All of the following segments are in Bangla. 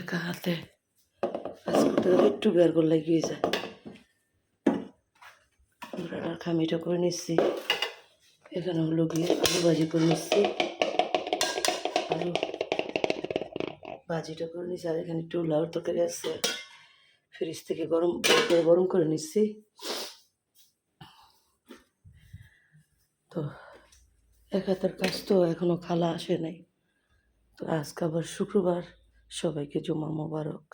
একা হাতে। কাজ করতে একটু বের করলে গিয়ে যায় ব্রাডার খামিটা করে নিচ্ছি। এখানে হলো গিয়ে আলু ভাজি করে নিচ্ছি। আলু ভাজিটা করে নিচ্ছি আর এখানে একটু লাউর তরকারি আছে। ফ্রিজ থেকে গরম করে গরম করে নিচ্ছি। তো এক হাতের কাজ তো এখনও খালা আসে নাই। তো আজকে আবার শুক্রবার। সবাইকে জমা মোবারক।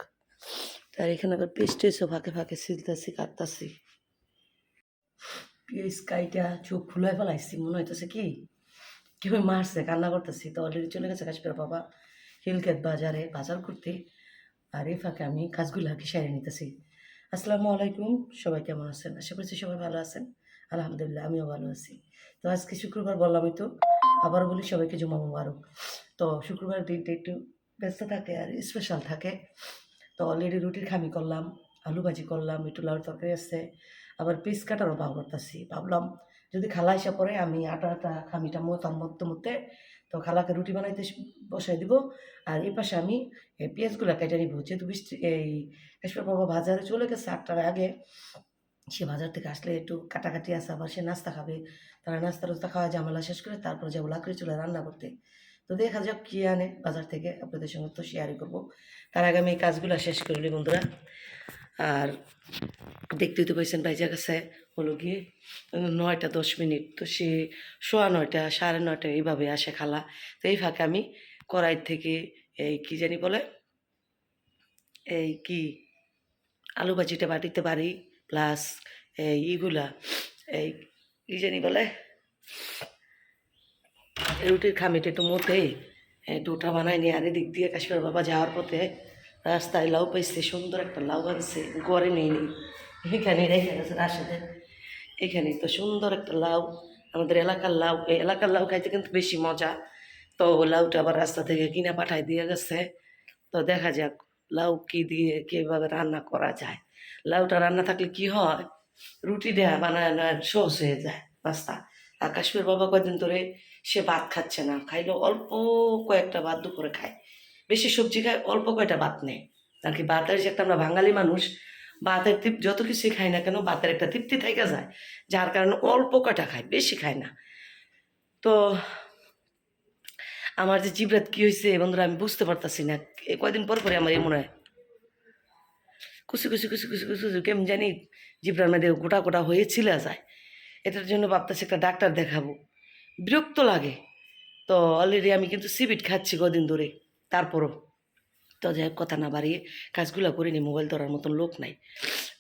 তার এখানে আবার পেস্টেসও ফাঁকে ফাঁকে ছিলতেছি কাটতাছি। পেঁয়াজ কাইটা চোখ ফুলাই ফেলাইছি, মনে হইতেছে কি? কেউ মারছে, কান্না করতেছি, তো অলরেডি চলে গেছে কাশ্মীর বাবা। হিলকেত বাজারে, বাজার করতে। আর এই ফাঁকে আমি কাজগুলো আর কি সারিয়ে নিতেছি। আসসালামু আলাইকুম, সবাই কেমন আছেন? আশা করছি সবাই ভালো আছেন। আলহামদুলিল্লাহ, আমিও ভালো আছি। তো আজকে শুক্রবার বললামই তো, আবার বলি সবাইকে জমা মোবারক। তো শুক্রবার দিনটা একটু ব্যস্ত থাকে আর স্পেশাল থাকে। তো অলরেডি রুটির খামি করলাম, আলু ভাজি করলাম, একটু লাউর তরকারি আছে। আবার পিস কাটারও ভাব করতেছি। ভাবলাম যদি খালা এসে পরে আমি আটা আটা খামিটা মতাম মধ্যে মধ্যে তো খালাকে রুটি বানাইতে বসাই দিব। আর এই পাশে আমি পেঁয়াজগুলো কেটে নিব। যেহেতু বৃষ্টি, এই কাশ্মীর বাবা বাজারে চলে গেছে আটটার আগে, সে বাজার থেকে আসলে একটু কাটাকাটি আছে, আবার সে নাস্তা খাবে। তারা নাস্তা টাস্তা খাওয়া ঝামেলা শেষ করে তারপর যাব লাকড়ি চুলে রান্না করতে। তো দেখা যাক কী আনে বাজার থেকে আপনাদের সঙ্গে তো শেয়ারই করব। তার আগে আমি এই কাজগুলো শেষ করলি বন্ধুরা। আর দেখতেই তো পাইছেন বাইজার কাছে হলো গিয়ে নয়টা দশ মিনিট। তো সে সোয়া নয়টা, সাড়ে নয়টা এইভাবে আসে খালা। তো এই ফাঁকে আমি কড়াই থেকে এই কি জানি বলে, এই কি আলু ভাজিটা বাটিতে পারি প্লাস এই ইগুলা এই কি জানি বলে রুটির খামিটা একটু মোটেই দুটা বানাই নিয়ে আর এদিক দিয়ে কাশ্মীর বাবা যাওয়ার পথে রাস্তায় লাউ পাইছে, সুন্দর একটা লাউ আনছে, গড়ে নেই নি। এখানে রেখে গেছে রাশাতে এখানে তো সুন্দর একটা লাউ, আমাদের এলাকার লাউ এই এলাকার লাউ খাইতে কিন্তু বেশি মজা। তো লাউটা আবার রাস্তা থেকে কিনে পাঠাই দিয়ে গেছে। তো দেখা যাক লাউ কি দিয়ে কীভাবে রান্না করা যায়। লাউটা রান্না থাকলে কি হয়? রুটি দেয়া বানায় সহজ হয়ে যায় নাস্তা আর কাশ্মীর বাবা কয়দিন ধরে সে ভাত খাচ্ছে না। খাইলে অল্প কয়েকটা ভাত দুপুরে খায়। বেশি সবজি খায়, অল্প কয়টা ভাত নেয়। আর কি ভাতের যে একটা আমরা বাঙালি মানুষ, ভাতের তৃপ যত কিছুই খাই না কেন, ভাতের একটা তৃপ্তি থেকে যায়। যার কারণে অল্প কয়টা খায়, বেশি খায় না। তো আমার যে জিবরাত কি হয়েছে বন্ধুরা, আমি বুঝতে পারতাছি না। কয়দিন পর পরে আমার এমন হয়। কুচি কুচি কুচি কুচি কুচি কেমন জানি জিবরার মধ্যে গোটা গোটা হয়ে ছিলে যায়। এটার জন্য ভাবতেছি একটা ডাক্তার দেখাবো। বিরক্ত লাগে। তো অলরেডি আমি কিন্তু সিবিট খাচ্ছি কদিন ধরে। তারপরও। তো যাই হোক, কথা না বাড়িয়ে কাজগুলো করিনি মোবাইল ধরার মতন লোক নাই।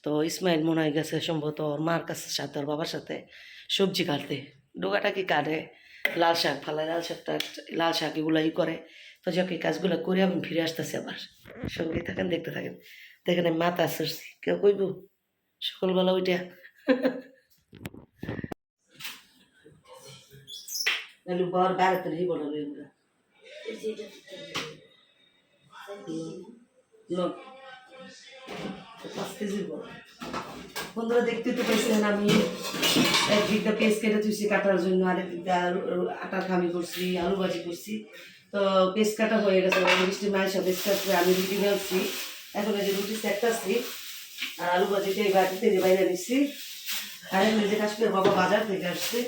তো ইসমাইল মনে হয় গেছে সম্ভবত ওর মার কাছে, সাথে ওর বাবার সাথে সবজি কাটতে। ডোকাটা কি কাটে? লাল শাক ফালায়, লাল শাকটা, লাল শাক এগুলো ই করে। তো যাক এই কাজগুলো করে আমি ফিরে আসতেছি আবার। সঙ্গে থাকেন, দেখতে থাকেন। দেখেন, আমি মাথা আসছি কেউ কইব? সকালবেলা ওইটা নাহলে বর নেই বলো আমরা লোক পাঁচ কেজির বড়। বন্ধুরা, দেখতে তো পেয়েছিলেন আমি। একদিকটা পেঁয়াজ কেটে তুইছি কাটার জন্য, আরেক দিকটা আটার খামি করছি, আলু ভাজি করছি। তো পেঁয়াজ কাটা হয়ে গেছে বৃষ্টি মায়ের সাথে পেঁয়াজ কাটছে আমি রুটি বেলছি এখন এই যে রুটি সেকটাছি আর আলু ভাজিটা এই বাটিতে যে বাইরে নিচ্ছি আর যে কাশ্মীর বাবা বাজার থেকে আসছে।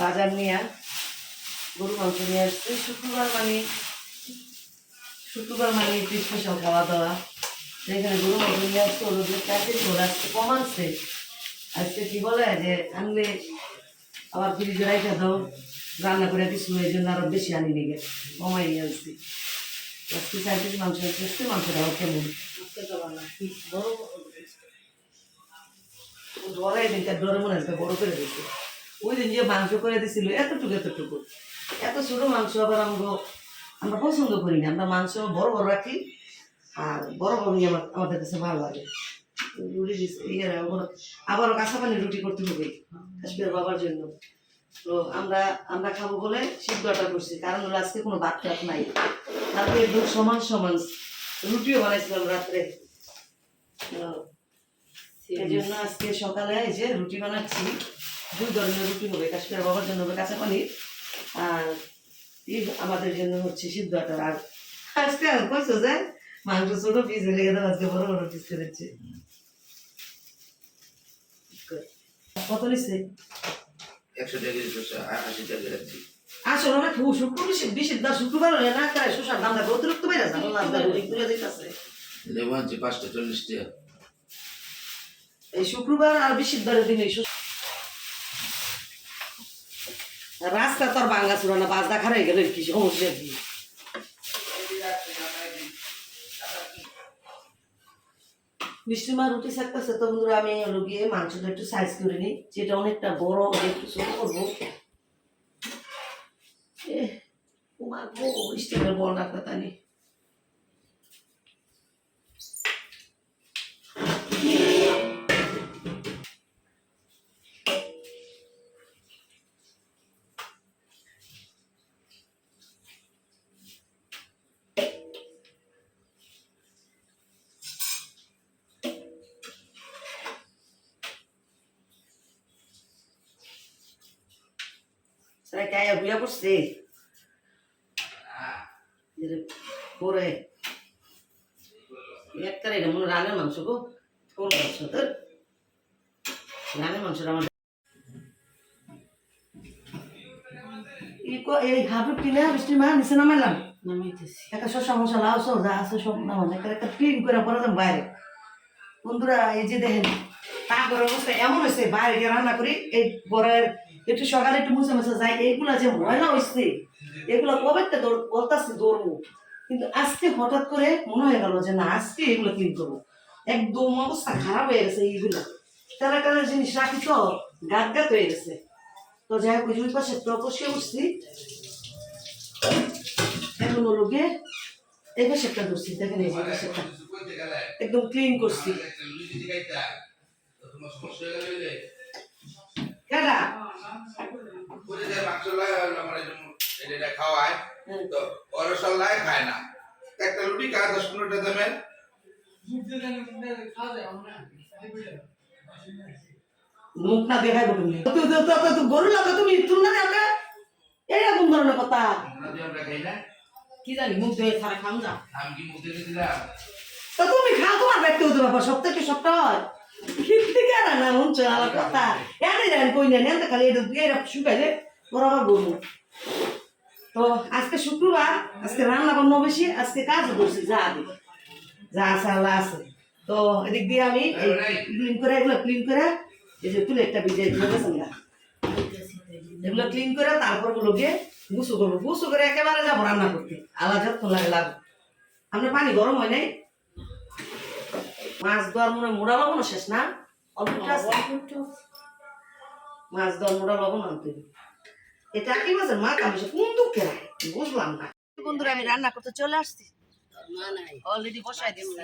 বাজার নিয়ে গরু মাংস নিয়ে আসছে। শুক্রবার মানে শুক্রবার মানে স্পেশাল খাওয়া দাওয়া যেখানে গরু মাংস নিয়ে আসছে, ওদের কাছে আসছে কমাচ্ছে আজকে কি বলে যে, আনলে আবার ফ্রিজে রাইখা দাও। রান্না করে দিচ্ছি এই জন্য আরও বেশি আনি নিগে কমাই নিয়ে আসছি। আজকে চার মাংস আসছে মাংসটাও কেমন? বড় ধরে দিনটা ডরে মনে হচ্ছে বড় করে দিচ্ছে ওই দিন যে মাংস করে দিছিল, এতটুকু এতটুকু। এত ছোট মাংস আবার আমরা আমরা পছন্দ করি না, আমরা মাংস বড় বড় রাখি, আর বড় বড় নিয়ে আমার আমাদের কাছে ভালো লাগে। রুটি ইয়ে আবার- আবারও কাঁচা পানি রুটি করতে হবে কাশ্মীর বাবার জন্য। তো আমরা আমরা খাব বলে সিদ্ধ আটা করছি, কারণ হলো আজকে কোনো ভাত টাত নাই। তারপরে একদম সমান সমান, রুটিও বানাইছিলাম রাত্রে। এই জন্য আজকে সকালে এই যে রুটি বানাচ্ছি দুই ধরনের রুটি হবে কাশ্মীর বাবার জন্য হবে কাঁচা পানির আর আমাদের জন্য হচ্ছে সিদ্ধ আটার। আর আজকে আর কইছো যে মাংস ছোট পিস লেগে দাও আজকে বড় বড় পিস করেছে কত নিচ্ছে একশো টাকা কেজি শসা আশি টাকা রাখছি। আসলে অনেক শুক্র বেশি বেশি দা শুক্রবার হলে না তাই দামটা অতিরিক্ত বেড়ে যাবে আল্লাহ আল্লাহ দিতেছে। লেবু আনছি পাঁচটা চল্লিশ টাকা এই শুক্রবার আর বৃহস্পতিবারের দিন এই রাস্তা তো আর বাঙ্গা ছিল না, বাস দেখা হয়ে গেল, কি সমস্যা কি? বৃষ্টিমা রুটি থাকতেছে তো বন্ধুরা, আমি হলো গিয়ে মাংসটা একটু সাইজ করে নিই, যেটা অনেকটা বড় একটু ছোট করব। মা বল রাখতে তানি সেটা কে বুয়া করছে পরে। এক করে এটা মনে রানের মাংস গো কোন মাংস তোর রানের মাংসটা আমার এই বৃষ্টির মা নিচে নামাইলাম। একটা সব যা আছে সব নামানো একটা একটা ক্লিন করে পরে যাম বাইরে। বন্ধুরা এই যে দেখেন তারপরে অবস্থা এমন হয়েছে বাইরে গিয়ে রান্না করি এই পরের একটু সকালে একটু মুছে মুছে যায় এইগুলা যে ময়লা হয়েছে এগুলা কবে তো বলতাছি দৌড়বো কিন্তু আজকে হঠাৎ করে মনে হয়ে গেল যে না, আজকে এগুলো ক্লিন করব। একদম অবস্থা খারাপ হয়ে গেছে এইগুলা। তারা তারা জিনিস রাখি তো, গাত গাত হয়ে গেছে। তো যাই হোক, ওই পাশে তো বসে উঠছি এখন হলো গিয়ে এই পাশে একটা ধরছি, দেখেন এই পাশে। একদম ক্লিন করছি। কেডা খাওয়ায় তো ওরা সল্লায় খায় না। একটা রুটি খায় দশ পনেরোটা দেবেন। মুখ না। দেখাই তুমি তো তো তো তো গরু লাগে তুমি তুলনা দেবে এরকম ধরনের কথা। আমরা আমরা খাই না। কি জানি মুখ ধুয়ে সারা খাম যা আমি কি মুখ দেখে দিলাম? তো তুমি খাও তোমার ব্যক্তি হতে ব্যাপার সপ্তাহে সপ্তাহ কিন্তু কেন না শুনছো আমার কথা এনে যান কই না নেন খালি এটা এটা শুকাইলে ওরা আবার গরু তো আজকে শুক্রবার আজকে রান্না বান্না বেশি আজকে কাজও করছি যা দি যা আছে আল্লাহ আছে তো এদিক দিয়ে আমি ক্লিন করে এগুলো ক্লিন করে এই যে একটা ভিজে গা এগুলো ক্লিন করে তারপরগুলো গিয়ে গুসু করব করে একেবারে যাব রান্না করতে আলাদা যত্ন লাগে লাগবে আপনার পানি গরম হয় নাই মাছ দেওয়ার মনে মোড়া লবণ শেষ না মাছ মোড়া লবণ আনতে এটা কি মাছের মা কামিছে কোন দুঃখে বুঝলাম না। বন্ধুরা আমি রান্না করতে চলে আসছি। অলরেডি বসাই দিচ্ছি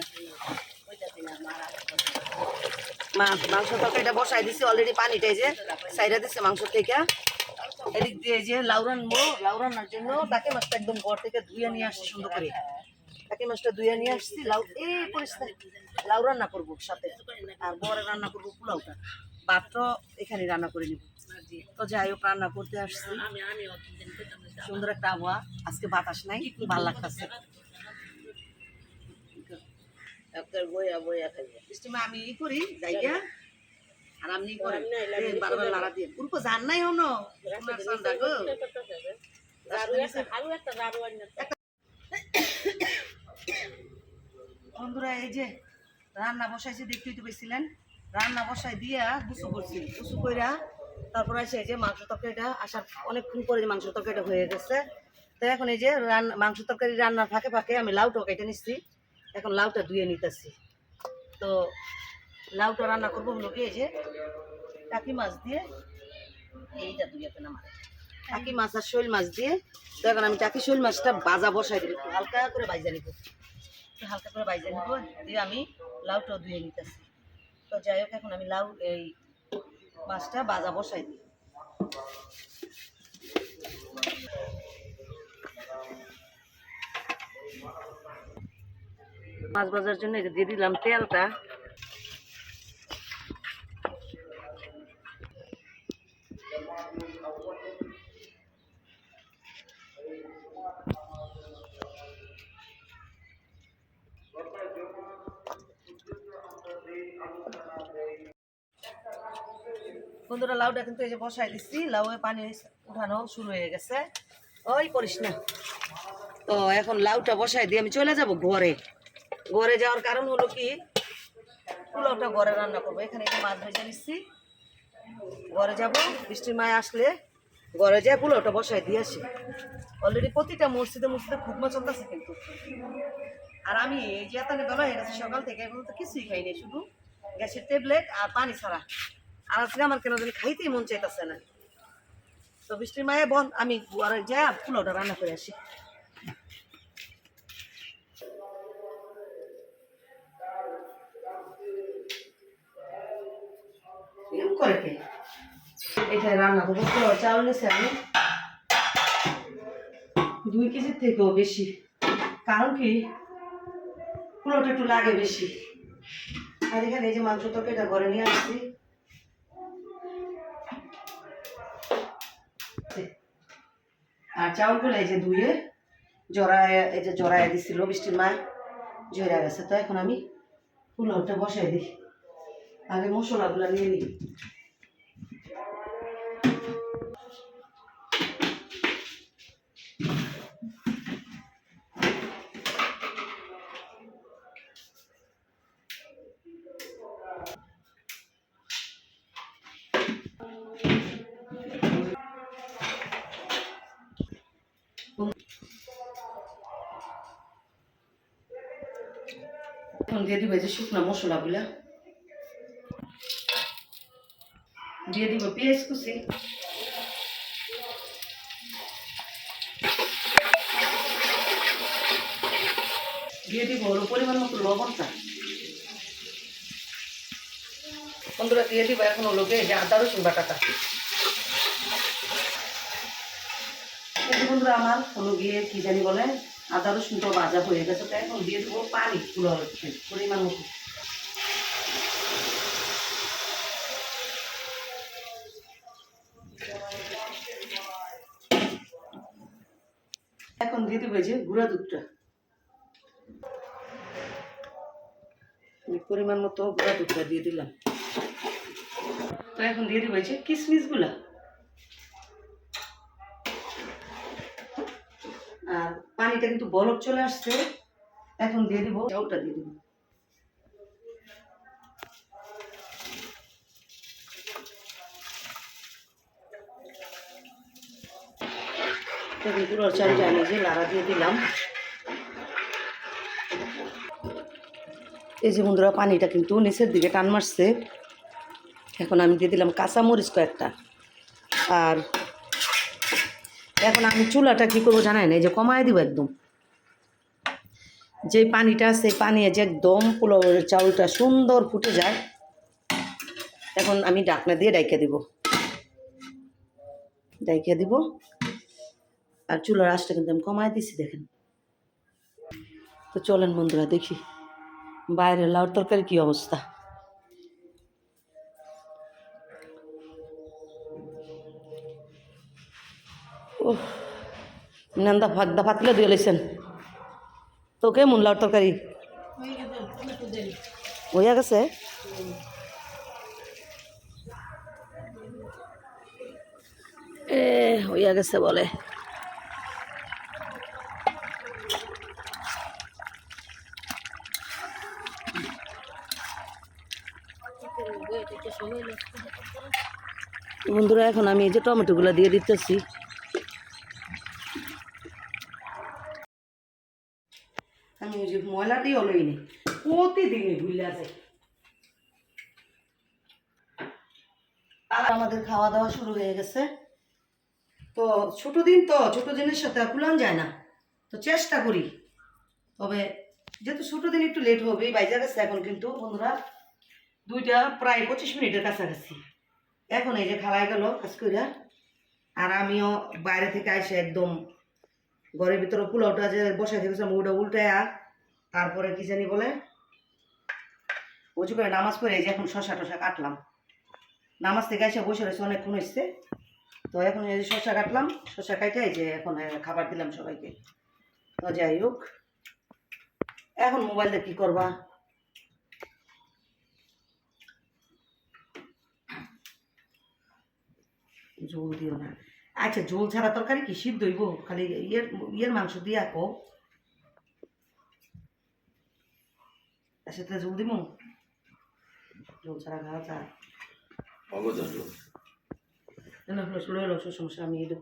মাছ মাংস তরকারিটা বসাই দিছি অলরেডি পানিটা এই যে সাইডা দিচ্ছে মাংস থেকে। এদিক দিয়ে যে লাউরান মো লাউরানোর জন্য তাকে মাছটা একদম ঘর থেকে ধুয়ে নিয়ে আসছি সুন্দর করে। তাকে মাছটা ধুয়ে নিয়ে আসছি লাউ এই পরিষ্কার। লাউ রান্না করব সাথে। আর বরে রান্না করব পোলাওটা। ভাতটা এখানে রান্না করে নিব। তো যাই হোক রান্না করতে আসছি। সুন্দর একটা আবহাওয়া। আজকে বাতাস নাই ভালো লাগতেছে। ডাক্তার বইয়া বইয়া খাইবে আমি ই করি যাইয়া। আর আপনি করেন নাই, লাগি এই বারবার লাড়া দিয়ে। পুরো জান নাই হনো তোমার সন্ধ্যা গো। একটা আরও একটা দারু আনি বন্ধুরা, এই যে রান্না বসাইছি, দেখতেই তো পেয়েছিলেন রান্না বসাই দিয়া গুছু করছি। গুছু কইরা তারপর এসে এই যে মাংস তরকারিটা। আসার অনেকক্ষণ পরে মাংস তরকারিটা হয়ে গেছে। তো এখন এই যে রান্না মাংস তরকারি রান্নার ফাঁকে ফাঁকে আমি লাউটাও কেটে নিচ্ছি। এখন লাউটা ধুয়ে নিতেছি। তো লাউটা রান্না করব হলো কি এই যে টাকি মাছ দিয়ে, এইটা ধুয়ে দুইয়াতে নামা কাকি মাছ আর শৈল মাছ দিয়ে। তো এখন আমি টাকি শৈল মাছটা বাজা বসাই দিই হালকা করে বাইজা নিব। একটু হালকা করে বাইজা নিব, দিয়ে আমি লাউটাও ধুয়ে নিতেছি। তো যাই হোক, এখন আমি লাউ এই মাছটা বাজা বসাই দিই। মাছ বাজার জন্য দিয়ে দিলাম তেলটা বন্ধুরা লাউটা কিন্তু এই যে বসাই দিচ্ছি লাউয়ে পানি উঠানো শুরু হয়ে গেছে। ওই করিস না। তো এখন লাউটা বসাই দিয়ে আমি চলে যাব ঘরে। ঘরে যাওয়ার কারণ হলো কি? পোলাওটা ঘরে রান্না করব। এখানে একটু মাছ ভেজে নিচ্ছি ঘরে যাব, বৃষ্টির মায় আসলে ঘরে যায় পোলাওটা বসাই দিয়ে আসি। অলরেডি প্রতিটা মসজিদে মসজিদে খুবমা চলতেছে কিন্তু। আর আমি এই যে এত বেলা হয়ে গেছে সকাল থেকে, এখন তো কিছুই খাইনি শুধু গ্যাসের ট্যাবলেট আর পানি ছাড়া। আর আজকে আমার কেন জানি খাইতেই মন চাইতেছে না। তো বৃষ্টির মায়ে বন, আমি ঘরে যাই পোলাওটা রান্না করে আসি। করে কে? এটা রান্না করব, পোলাও, চাল নিয়েছি আমি। দুই কেজির থেকেও বেশি। কারণ কি? পোলাওটা একটু লাগে বেশি। আর এখানে এই যে মাংস তরকারিটা ঘরে নিয়ে আসছি। আর চাউলগুলো এই যে ধুয়ে জড়ায়, এই যে জড়ায় দিছিল, বৃষ্টির মায় জড়া গেছে। তো এখন আমি পোলাওটা বসাই দিই। আগে মশলাগুলো নিয়ে নিই। এখন দিয়ে দিব এই যে শুকনো মশলাগুলা। দিয়ে দিব পেঁয়াজ কুচি। দিয়ে দিব হলো পরিমাণ মতো লবণটা। বন্ধুরা, দিয়ে দিব এখন গিয়ে যে আদা রসুন বাটাটা। বন্ধুরা, আমার হলো গিয়ে কি জানি বলে আদা রসুন তো ভাজা হয়ে গেছে তো এখন দিয়ে দেবো পানি পুরো পরিমাণ মতো। এখন দিয়ে দেবো যে গুঁড়া দুধটা। পরিমাণ মতো গুঁড়া দুধটা দিয়ে দিলাম। তো এখন দিয়ে দেবো যে কিশমিশগুলা। আর পানিটা কিন্তু বরফ চলে আসছে। এখন দিয়ে দিব, চাউলটা দিয়ে দিব। পুরো চালটা যে লাড়া দিয়ে দিলাম। এই যে বন্ধুরা, পানিটা কিন্তু নিচের দিকে টান মারছে। এখন আমি দিয়ে দিলাম কাঁচা মরিচ কয়েকটা। আর এখন আমি চুলাটা কী করব জানাই না যে কমায় দিব একদম। যে পানিটা সেই পানি যে একদম পোলাওয়ের চাউলটা সুন্দর ফুটে যায়, এখন আমি ডাকনা দিয়ে ডাইকে দিব। ডাইকে দিব। আর চুলার আঁচটা কিন্তু আমি কমায় দিছি, দেখেন। তো চলেন বন্ধুরা, দেখি। বাইরে লাউ তরকারি কী অবস্থা? ও নান্দা ফাঁকদা ফাতলে দিয়ে লেছেন তো কেমন তরকারি? হইয়া গেছে? এ, হইয়া গেছে বলে। বন্ধুরা, এখন আমি এই যে টমেটোগুলো দিয়ে দিতেছি। আমি ওই ময়লা দিয়ে অলই নেই প্রতিদিনই ভুলে আছে। আমাদের খাওয়া দাওয়া শুরু হয়ে গেছে। তো ছোট দিন তো, ছোট দিনের সাথে কুলান যায় না। তো চেষ্টা করি। তবে যেহেতু ছোট দিন একটু লেট হবে বাইজা গেছে এখন কিন্তু, বন্ধুরা, দুইটা প্রায় পঁচিশ মিনিটের কাছাকাছি। এখন এই যে খাওয়াই গেল কাজ কইরা, আর আমিও বাইরে থেকে আইসে একদম ঘরের ভিতরে পোলাওটা যে বসাই থেকেছিলাম ওটা উল্টায়া তারপরে কি জানি বলে? উঁচু করে নামাজ পড়ে এই যে এখন শশা টশা কাটলাম। নামাজ থেকে এসে বসে রয়েছে, অনেকক্ষণ এসছে তো এখন এই যে শশা কাটলাম, শশা কাটে যে এখন খাবার দিলাম সবাইকে। তো যাই হোক, এখন মোবাইলটা কি করবা? ঝোল দিও না। আচ্ছা ঝোল ছাড়া তরকারি কি সিদ্ধ হইব? খালি ইয়ের ইয়ের মাংস দিয়ে আঁকো তার সাথে ঝোল দিব ঝোল ছাড়া খাওয়া যায়। মগজ না হলো সমস্যা আমি এটা